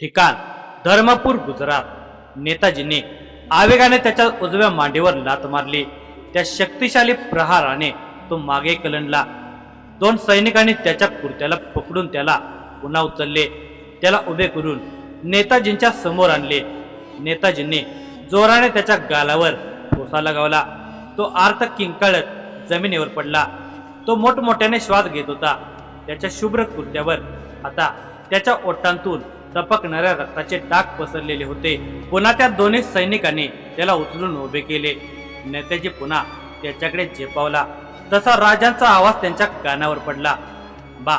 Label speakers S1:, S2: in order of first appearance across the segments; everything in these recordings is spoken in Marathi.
S1: ठिकाण धर्मपूर गुजरात. नेताजींनी आवेगाने त्याच्या उजव्या मांडीवर लात मारली. त्या शक्तिशाली प्रहाराने तो मागे कलंडला. दोन सैनिकांनी त्याच्या कुर्त्याला पकडून त्याला पुन्हा उचलले. त्याला उभे करून नेताजींच्या समोर आणले. नेताजींनी जोराने त्याच्या गालावर ठोसा लगावला. तो आर्त किंकाळत जमिनीवर पडला. तो मोठमोठ्याने श्वास घेत होता. त्याच्या शुभ्र कुर्त्यावर आता त्याच्या ओठांतून टपकणाऱ्या रक्ताचे डाग पसरलेले होते. पुन्हा त्या दोन्ही सैनिकांनी त्याला उचलून उभे केले. नेत्याजी पुन्हा त्याच्याकडे झेपावला. तसा राजांचा आवाज त्यांच्या कानावर पडला. बा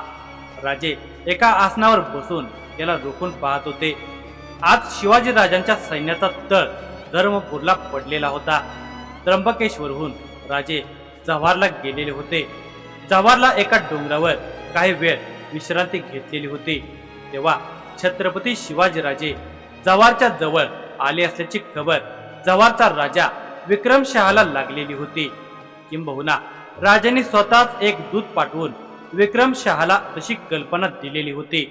S1: राजे एका आसनावर बसून त्याला रोखून पाहत होते. आज शिवाजी राजांच्या सैन्याचा तळ धर्मपूरला पडलेला होता. त्र्यंबकेश्वरहून राजे जव्हारला गेलेले होते. जव्हारला एका डोंगरावर काही वेळ विश्रांती घेतलेली होती. तेव्हा छत्रपती शिवाजीराजे जव्हारच्या जवळ आले असल्याची खबर जव्हारचा राजा विक्रमशहाला लागलेली होती. किंबहुना राजांनी स्वतःच एक दूत पाठवून विक्रमशहाला तशी कल्पना दिलेली होती.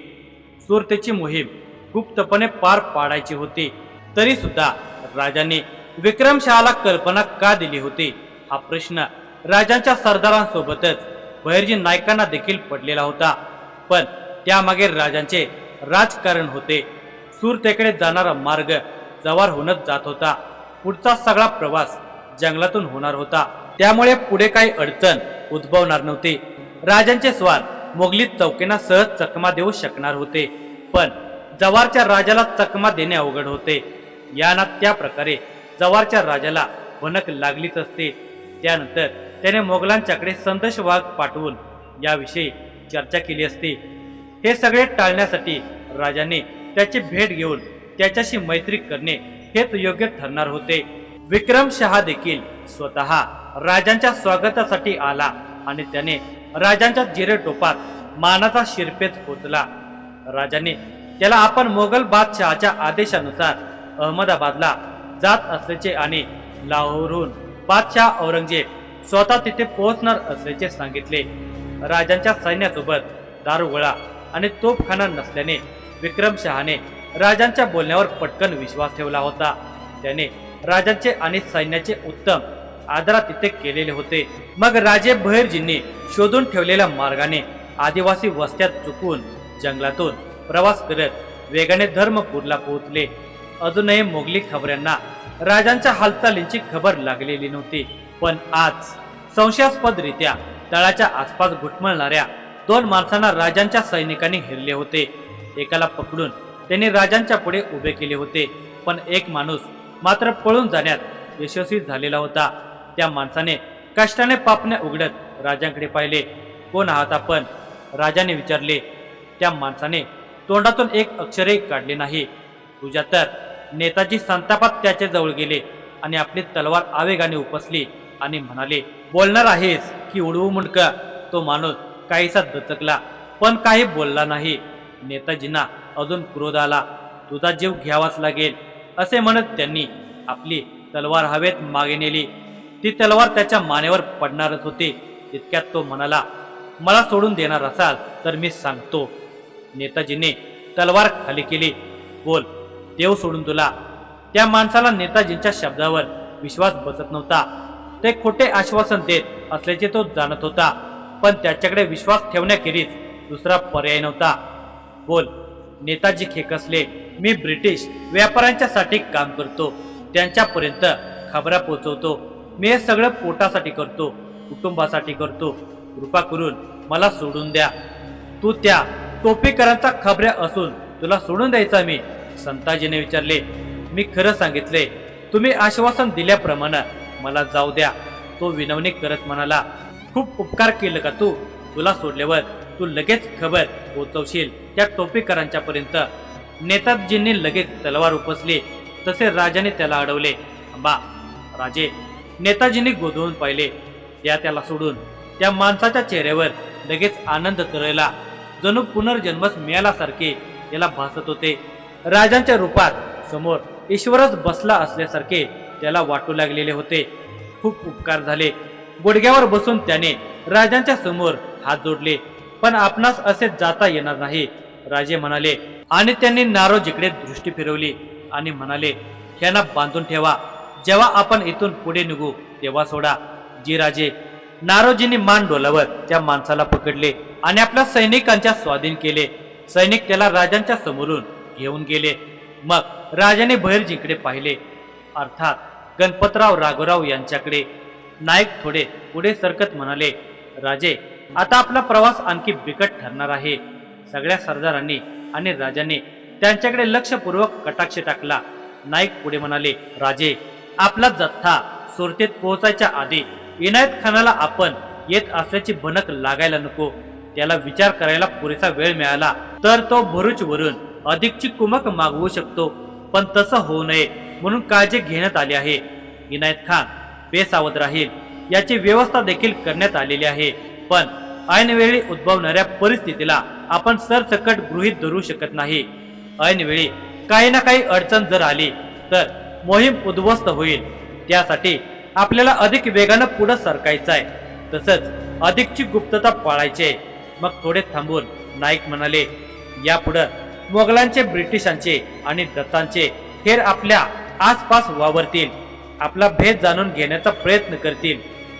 S1: सुरतेची मोहीम गुप्तपणे पार पाडायची होती. तरी सुद्धा राजाने विक्रमशहाला कल्पना का दिली होती? हा प्रश्न राजांच्या सरदारांसोबतच बहिर्जी नायकांना देखील पडलेला होता. पण त्यामागे राजांचे राजकारण होते. सुरतेकडे जाणारा मार्ग जवार जवारहूनच जात होता. पुढचा सगळा प्रवास जंगलातून होणार होता. त्यामुळे पुढे काही अडचण उद्भवणार नव्हती. राजांचे स्वार मोगली चौकेना सहज चकमा देऊ शकणार होते. पण जवारच्या राजाला चकमा देणे अवघड होते. या ना त्या प्रकारे जवारच्या राजाला भनक लागलीच असते. त्यानंतर त्याने मोगलांच्याकडे संदेश वाघ पाठवून याविषयी चर्चा केली असती. हे सगळे टाळण्यासाठी राजाने त्याची भेट घेऊन त्याच्याशी मैत्री करणे हेच योग्य ठरणार होते. विक्रम शहा देखील स्वतः राजांच्या स्वागतासाठी आला आणि त्याने राजांच्या जिरे टोपात मानाचा शिरपेच पोचला. राजाने त्याला आपण मोगल बादशहाच्या आदेशानुसार अहमदाबादला जात असल्याचे आणि लाहोरहून बादशाह औरंगजेब स्वतः तिथे पोहोचणार असल्याचे सांगितले. राजांच्या सैन्यासोबत दारुगोळा आणि तोफखाना नसल्याने विक्रमशहाने राजांच्या बोलण्यावर पटकन विश्वास ठेवला होता. त्याने राजांचे आणि सैन्याचे उत्तम आदरा तिथे केलेले होते. मग राजे बहिर्जींनी शोधून ठेवलेल्या मार्गाने आदिवासी वस्त्यात चुकून जंगलातून प्रवास करत वेगाने धर्मपूरला पोहोचले. अजूनही मोगली खबऱ्यांना राजांच्या हालचालींची खबर लागलेली नव्हती. पण आज संशयास्पदरित्या तळाच्या आसपास घुटमळणाऱ्या दोन माणसांना राजांच्या सैनिकांनी हिरले होते. एकाला पकडून त्यांनी राजांच्या पुढे उभे केले होते. पण एक माणूस मात्र पळून जाण्यात यशस्वी झालेला होता. त्या माणसाने कष्टाने पापण्या उघडत राजांकडे पाहिले. कोण आहात आपण? राजाने विचारले. त्या माणसाने तोंडातून एक अक्षरही काढले नाही. तुझ्या तर नेताजी संतापात त्याच्याजवळ गेले आणि आपली तलवार आवेगाने उपसली आणि म्हणाले बोलणार आहेस की उडवू मुंडका तो माणूस काहीसा दचकला पण काही बोलला नाही. नेताजींना अजून क्रोध आला. तुझा जीव घ्यावाच लागेल असे म्हणत त्यांनी आपली तलवार हवेत मागे नेली. ती तलवार त्याच्या मानेवर पडणारच होती. तितक्यात तो म्हणाला मला सोडून देणार असाल तर मी सांगतो. नेताजीने तलवार खाली केली. बोल देव सोडून तुला. त्या माणसाला नेताजींच्या शब्दावर विश्वास बसत नव्हता. ते खोटे आश्वासन देत असल्याचे तो जाणत होता. पण त्याच्याकडे विश्वास ठेवण्याखेरीज दुसरा पर्याय नव्हता. बोल नेताजी खेकसले मी ब्रिटिश व्यापाऱ्यांच्यासाठी काम करतो. त्यांच्यापर्यंत खबरा पोचवतो. मी हे सगळं पोटासाठी करतो कुटुंबासाठी करतो. कृपा करून मला सोडून द्या. तू त्या टोपीकरांचा खबऱ्या असून तुला सोडून द्यायचा मी संताजीने विचारले. मी खरं सांगितले तुम्ही आश्वासन दिल्याप्रमाणे मला जाऊ द्या. तो विनवणी करत म्हणाला खूप उपकार केलं का तू? तुला सोडल्यावर तू लगेच खबर पोचवशील. त्या टोपेकरांच्या पर्यंत. नेताजींनी लगेच तलवार उपसली. तसे राजाने त्याला अडवले. बा राजे नेताजींनी गोंधळून पाहिले. त्या त्याला सोडून. त्या माणसाच्या चेहऱ्यावर लगेच आनंद तरळला. जणू पुनर्जन्मच मिळाल्यासारखे त्याला भासत होते. राजांच्या रूपात समोर ईश्वरच बसला असल्यासारखे त्याला वाटू लागलेले होते. खूप उपकार झाले. गुडघ्यावर बसून त्याने राजांच्या समोर हात जोडले. पण आपणास असे जाता येणार नाही. राजे म्हणाले आणि त्यांनी नारोजीकडे दृष्टी फिरवली आणि म्हणाले ह्यांना बांधून ठेवा. जेव्हा आपण इथून पुढे निघू तेव्हा सोडा. जी राजे नारोजींनी मान डोलावर त्या माणसाला पकडले आणि आपल्या सैनिकांच्या स्वाधीन केले. सैनिक त्याला राजांच्या समोरून घेऊन गेले. मग राजाने बहिर्जीकडे पाहिले. अर्थात गणपतराव राघवराव यांच्याकडे नाईक थोडे पुढे सरकत म्हणाले राजे आता आपला प्रवास आणखी बिकट ठरणार आहे. सगळ्या सरदारांनी आणि राजाने त्यांच्याकडे लक्षपूर्वक कटाक्ष टाकला. नाईक पुढे म्हणाले राजे आपला जथ्था सुरतेत पोहोचायच्या आधी इनायत खानाला आपण येत असल्याची भनक लागायला नको. त्याला विचार करायला पुरेसा वेळ मिळाला तर तो भरूचवरून अधिकची कुमक मागवू शकतो. पण तसं होऊ नये म्हणून काळजी घेण्यात आली आहे. इनायत खान बेसावध राहील. याची व्यवस्था देखील करण्यात आलेली आहे. पण ऐनवेळी उद्भवणाऱ्या परिस्थितीला आपण सरसकट गृहीत धरू शकत नाही. ऐनवेळी काही ना काही अडचण जर आली तर मोहीम उद्ध्वस्त होईल. त्यासाठी आपल्याला अधिक वेगानं पुढे सरकायचं आहे तसंच अधिकची गुप्तता पाळायची. आहे मग थोडे थांबून नाईक म्हणाले यापुढं मोगलांचे ब्रिटिशांचे आणि दत्तांचे हेर आपल्या आसपास वावरतील. आपला भेद जाणून घेण्याचा प्रयत्न करतील.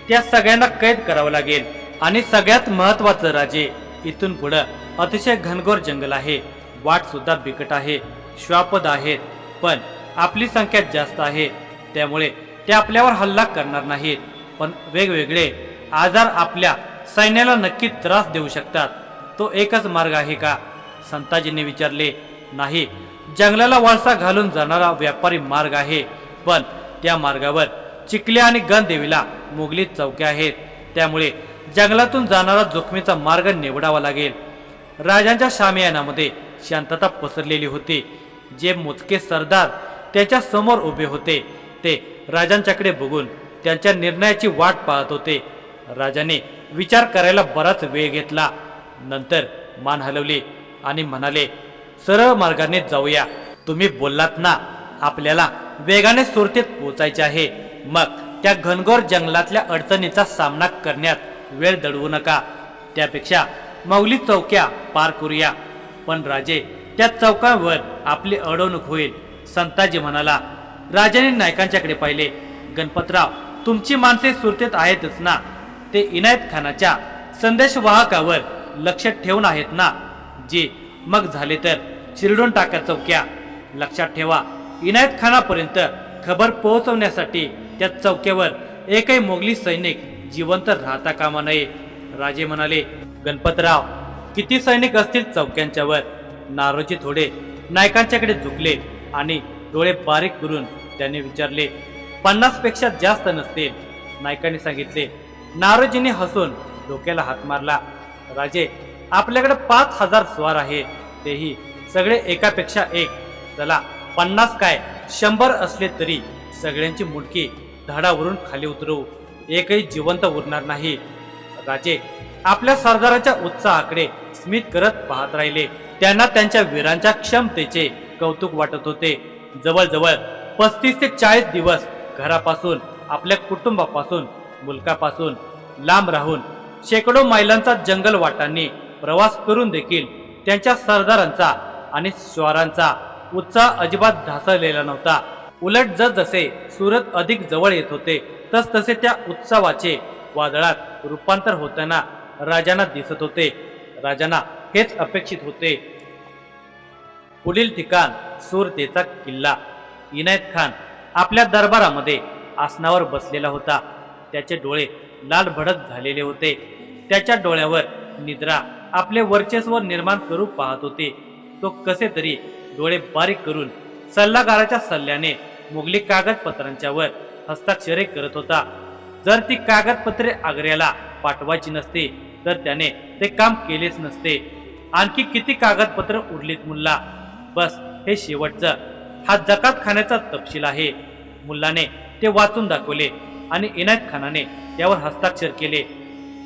S1: त्या सगळ्यांना कैद करावं लागेल. आणि सगळ्यात महत्वाचं राजे इथून पुढं अतिशय घनघोर जंगल आहे. वाट सुद्धा बिकट आहे. श्वापद आहेत पण आपली संख्या जास्त आहे. त्यामुळे ते आपल्यावर हल्ला करणार नाहीत. पण वेगवेगळे आजार आपल्या सैन्याला नक्की त्रास देऊ शकतात. तो एकच मार्ग आहे का? संताजीने विचारले. नाही. जंगलाला वळसा घालून जाणारा व्यापारी मार्ग आहे. पण त्या मार्गावर चिखले आणि गणदेवीला मोगली चौक्या आहेत. त्यामुळे जंगलातून जाणारा जोखमीचा मार्ग निवडावा लागेल. राजांच्या शामियानामध्ये शांतता पसरलेली होती. जे मोजके सरदार त्याच्यासमोर उभे होते ते राजांच्याकडे बघून त्यांच्या निर्णयाची वाट पाहत होते. राजाने विचार करायला बराच वेळ घेतला. नंतर मान हलवली आणि म्हणाले सरळ मार्गाने जाऊया. तुम्ही बोललात ना आपल्याला वेगाने सुरतेत पोचायचे आहे. मग त्या घनघोर जंगलातल्या अडचणीचा सामना करण्यात वेळ दडवू नका. त्यापेक्षा मौली चौक्या पार करूया. पण राजे त्या चौकावर आपली अडवणूक होईल. संताजी म्हणाला राजाने नायकांच्याकडे पाहिले. गणपतराव तुमची माणसे सुरतेत आहेतच ना? ते इनायत खानाच्या संदेशवाहकावर लक्ष ठेवून आहेत ना? जी मग झाले तर चिरडून टाका चौक्या. लक्षात ठेवा इनायत खानापर्यंत खबर पोहोचवण्यासाठी त्या चौक्यावर एकही मोगली सैनिक जिवंत राहता कामा नये. राजे म्हणाले गणपतराव किती सैनिक असतील चौक्यांच्यावर? नारोजी थोडे नायकांच्याकडे झुकले आणि डोळे बारीक करून त्यांनी विचारले पन्नासपेक्षा जास्त नसतील? नायकांनी सांगितले नारोजीने हसून डोक्याला हात मारला. राजे आपल्याकडे पाच हजार स्वार आहे तेही सगळे एकापेक्षा एक. चला पन्नास काय शंभर असले तरी सगळ्यांची मुडकी धडावरून खाली उतरवू. एकही जिवंत उरणार नाही. राजे आपल्या सरदाराच्या उत्साहाकडे स्मित करत पाहत राहिले. त्यांना त्यांच्या वीरांच्या क्षमतेचे कौतुक वाटत होते. जवळजवळ पस्तीस ते चाळीस दिवस घरापासून आपल्या कुटुंबापासून मुलकापासून लांब राहून शेकडो मैलांचा जंगल वाटांनी प्रवास करून देखील त्यांच्या सरदारांचा आणि स्वारांचा उत्साह अजिबात ढासळलेला नव्हता. उलट जसजसे सुरत अधिक जवळ येत होते तसतसे त्या उत्सवाचे वादळात रूपांतर होताना राजांना दिसत होते. राजांना हेच अपेक्षित होते. पुढील ठिकाण सुरतेचा किल्ला. इनायत खान आपल्या दरबारामध्ये आसनावर बसलेला होता. त्याचे डोळे लाल भडक झालेले होते. त्याच्या डोळ्यावर निद्रा आपले वर्चस्व निर्माण करू पाहत होते. तो कसे तरी डोळे बारीक करून सल्लागाराच्या सल्ल्याने मुघली कागदपत्रांच्यावर हस्ताक्षरे करत होता. जर ती कागदपत्रे आग्र्याला पाठवायची नसती तर त्याने ते काम केलेच नसते. आणखी किती कागदपत्र उरलीत मुल्ला? बस हे शेवटचं. हा जकात खाण्याचा तपशील आहे. मुल्लाने ते वाचून दाखवले आणि इनायत खानाने त्यावर हस्ताक्षर केले.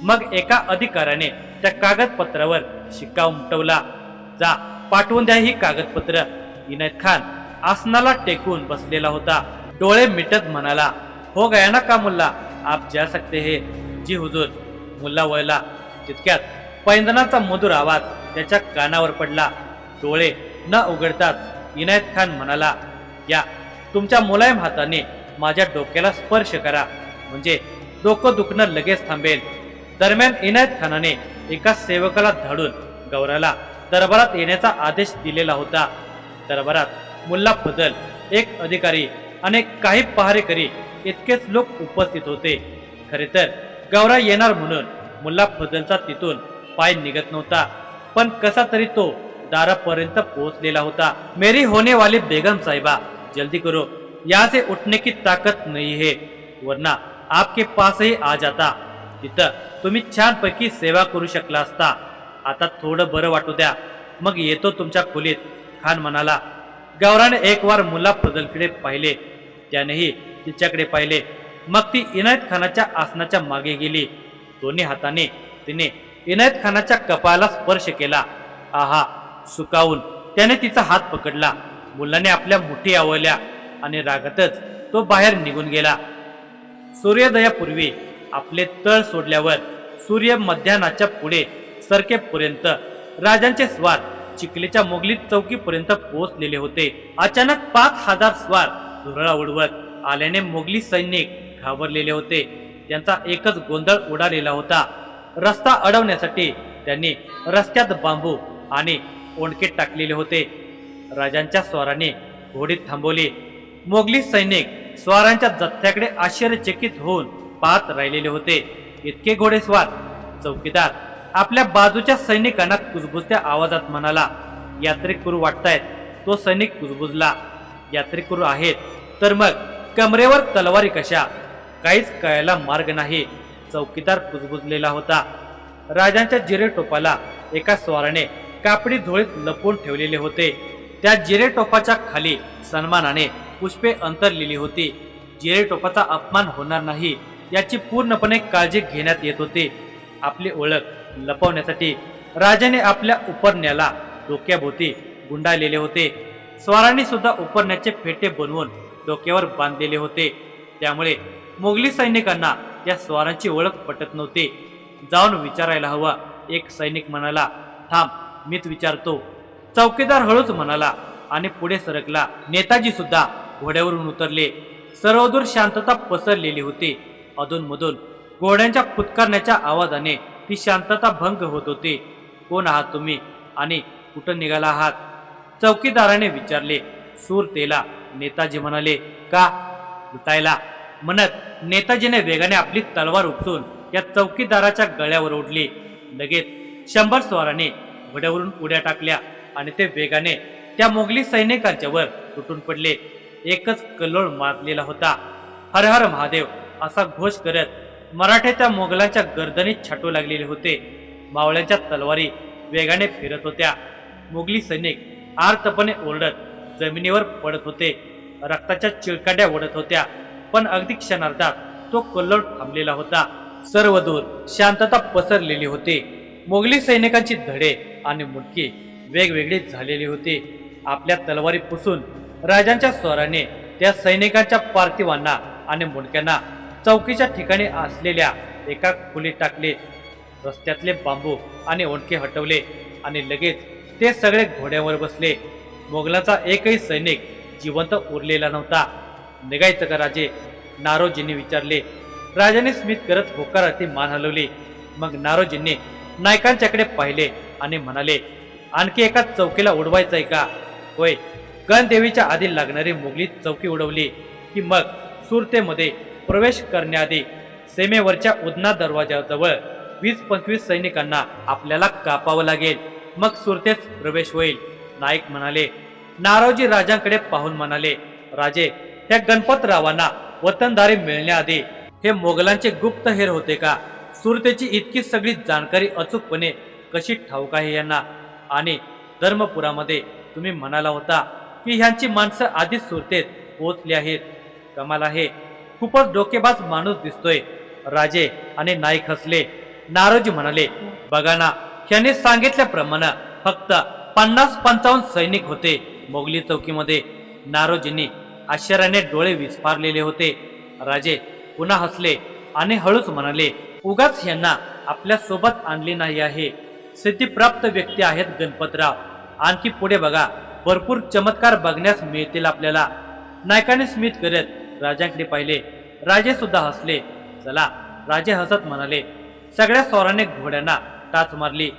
S1: मग एका अधिकाऱ्याने त्या कागदपत्रावर शिक्का उमटवला. जा पाठवून द्या ही कागदपत्र. इनायत खान आसनाला टेकून बसलेला होता. डोळे मिटत म्हणाला हो गया ना का मुल्ला? आप जा सकते हे. जी हुजूर. मुल्ला वळला. तितक्यात पैंजनाचा मधुर आवाज त्याच्या कानावर पडला. डोळे न उघडताच इनायत खान म्हणाला या तुमच्या मुलायम हाताने माझ्या डोक्याला स्पर्श करा. म्हणजे डोकं दुखणं लगेच थांबेल. दरम्यान इनायत खानाने एका सेवकाला धाडून गौराला दरबारात येण्याचा आदेश दिलेला होता. दरबारात मुल्ला फजल एक अधिकारी आणि काही पहारेकरी इतकेच लोक उपस्थित होते. खरे तर गौरा येणार म्हणून मुल्ला फजलचा तिथून पाय निघत नव्हता. पण कसा तरी तो दारापर्यंत पोहोचलेला होता. मेरी होने वाली बेगम साहिबा जल्दी करो. यहाँ से उठने की ताकत नहीं है वरना आपके पास ही आ जाता. तिथं तुम्ही छानपैकी सेवा करू शकला असता. आता थोडं बरं वाटू द्या. मग येतो तुमच्या खोलीत. खान म्हणाला गौराने एक वार मुला फजलकडे पाहिले. त्यानेही तिच्याकडे पाहिले. मग ती इनायत खानाच्या आसनाच्या मागे गेली. दोन्ही हाताने तिने इनायत खानाच्या कपाळाला स्पर्श केला. आहा सुकावून त्याने तिचा हात पकडला. मुलाने आपल्या मुठी आवळल्या आणि रागातच तो बाहेर निघून गेला. सूर्योदयापूर्वी आपले तळ सोडल्यावर सूर्य मध्यानाच्या पुढे सरकेपर्यंत. राजांचे स्वार चिखलीच्या मोगली चौकीपर्यंत पोहोचलेले होते. अचानक पाच हजार स्वार धुरळा उडवत आल्याने मोगली सैनिक घाबरलेले होते. त्यांचा एकच गोंधळ उडालेला होता. रस्ता अडवण्यासाठी त्यांनी रस्त्यात बांबू आणि ओंडके टाकलेले होते. राजांच्या स्वाराने घोडी थांबवली. मोगली सैनिक स्वारांच्या जथ्याकडे आश्चर्यचकित होऊन पाहत राहिलेले होते. इतके घोडेस्वार चौकीदार आपल्या बाजूच्या सैनिकांना कुजबुजत्या आवाजात म्हणाला यात्रेकरू वाटतायत तो सैनिक कुजबुजला. यात्रेकरू आहेत. तर मग कमरेवर तलवारी कशा? काहीच कळायला मार्ग नाही. चौकीदार कुजबुजलेला होता. राजांच्या जिरे टोपाला एका स्वाराने कापडी झोळीत लपवून ठेवलेले होते. त्या जिरे टोपाच्या खाली सन्मानाने पुष्पे अंतरलेली होती. जिरे टोपाचा अपमान होणार नाही याची पूर्णपणे काळजी घेण्यात येत होती. आपली ओळख लपवण्यासाठी राजाने आपल्या उपरण्याला डोक्याभोवती गुंडाळलेले होते. स्वारांनी सुद्धा उपरण्याचे फेटे बनवून डोक्यावर बांधलेले होते. त्यामुळे मोगली सैनिकांना या स्वारांची ओळख पटत नव्हती. जाऊन विचारायला हवा. एक सैनिक म्हणाला थांब मीच विचारतो. चौकीदार हळूच म्हणाला आणि पुढे सरकला. नेताजी सुद्धा घोड्यावरून उतरले. सर्वदूर शांतता पसरलेली होती. अधूनमधून घोड्यांच्या फुतकारण्याच्या आवाजाने ती शांतता भंग होत होती. कोण आहात तुम्ही? आणि कुठं निघाला आहात? चौकीदाराने विचारले. सूर तेला नेताजी म्हणाले का? लुटायला? म्हणत नेताजीने वेगाने आपली तलवार उपसून या चौकीदाराच्या गळ्यावर ओढली. लगेच शंभर स्वाराने घोड्यावरून उड्या टाकल्या आणि ते वेगाने त्या मोगली सैनिकांच्या वर तुटून पडले. एकच कल्लोळ मारलेला होता. हर हर महादेव असा घोष करत मराठे त्या मोगलांच्या गर्दनीत छाटू लागलेले होते. मावळ्यांच्या तलवारी वेगाने फिरत होत्या. मोगली सैनिक आर्तपणे ओरडत जमिनीवर पडत होते. रक्ताच्या चिळकाड्या ओढत होत्या. पण अगदी क्षणार्धात तो कल्लोळ थांबलेला होता. सर्व दूर शांतता पसरलेली होती. मोगली सैनिकांची धडे आणि मुडकी वेगवेगळी झालेली होती. आपल्या तलवारी पुसून राजांच्या स्वराने त्या सैनिकांच्या पार्थिवांना आणि मुंडक्यांना चौकीच्या ठिकाणी असलेल्या एका खोलीत टाकले. रस्त्यातले बांबू आणि ओंडके हटवले आणि लगेच ते सगळे घोड्यावर बसले. मोगलाचा एकही सैनिक जिवंत उरलेला नव्हता. निघायचं का राजे? नारोजींनी विचारले. राजाने स्मित करत होकाराती मान हलवली. मग नारोजींनी नायकांच्याकडे पाहिले आणि म्हणाले आणखी एका चौकीला उडवायचंय का? होय. गणदेवीच्या आधी लागणारी मोगली चौकी उडवली की मग सुरतेमध्ये प्रवेश करण्याआधी सीमेवरच्या उदना दरवाजाजवळ वीस पंचवीस सैनिकांना आपल्याला कापावं लागेल. मग सुरतेच प्रवेश होईल. नाईक म्हणाले नारोजी राजांकडे पाहून म्हणाले राजे त्या गणपतरावांना वतनदारी मिळण्याआधी हे मोगलांचे गुप्त हेर होते का? सुरतेची इतकी सगळी जाणकारी अचूकपणे कशी ठाऊक आहे यांना? आणि धर्मपुरामध्ये तुम्ही म्हणाला होता की ह्यांची माणसं आधीच सुरतेत पोहोचली आहेत. कमाल आहे. खूपच डोकेबाज माणूस दिसतोय. राजे आणि नाईक हसले. नारोजी म्हणाले बघा ना ह्याने सांगितल्याप्रमाणे फक्त पन्नास पंचावन्न सैनिक होते मोगली चौकीमध्ये. नारोजींनी आश्चर्याने डोळे विस्फारलेले होते. राजे पुन्हा हसले आणि हळूच म्हणाले उगाच यांना आपल्यासोबत आणले नाही आहे. सिद्धिप्राप्त व्यक्ती आहेत गणपतराव. आणखी पुढे बघा भरपूर चमत्कार बघण्यास मिळतील आपल्याला. नायकाने स्मित करत राजांकडे पाहिले. राजे सुद्धा हसले. चला राजे हसत म्हणाले सगळ्या स्वाराने घोड्यांना टाच मारली.